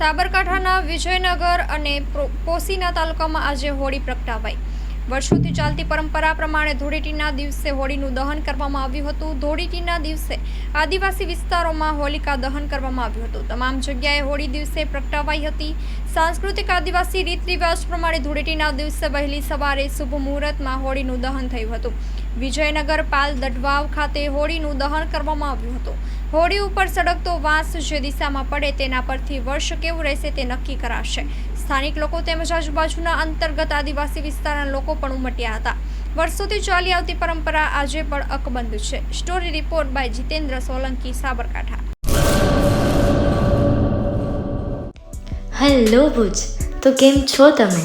સાબરકાંઠાના વિજયનગર અને પોસીના તાલુકામાં આજે હોળી પ્રગટાવાઈ. વર્ષોથી ચાલતી પરંપરા પ્રમાણે ધૂળેટીના દિવસે હોળીનું દહન કરવામાં આવ્યું હતું. ધૂળેટીના દિવસે આદિવાસી વિસ્તારોમાં હોલિકા દહન કરવામાં આવ્યું હતું. તમામ જગ્યાએ હોળી દિવસે પ્રગટાવાઈ હતી. સાંસ્કૃતિક આદિવાસી રીત રિવાજ પ્રમાણે ધૂળેટીના દિવસે વહેલી સવારે શુભ મુહૂર્તમાં હોળીનું દહન થયું હતું. વિજયનગર પાલ દડવાવ ખાતે હોળીનું દહન કરવામાં આવ્યું હતું. હોળી ઉપર સળગતો વાંસ જે દિશામાં પડે તેના પરથી વર્ષ કેવું રહેશે તે નક્કી કરાશે. સ્થાનિક લોકો તેમજ આજુબાજુના અંતર્ગત આદિવાસી વિસ્તારના લોકો પણ ઉમટ્યા હતા. વર્ષોથી ચાલી આવતી પરંપરા આજે પણ અકબંધ છે. Story report by Jitendra Solanki, Sabarkantha. Hello Bhuj, તો કેમ છો તમે?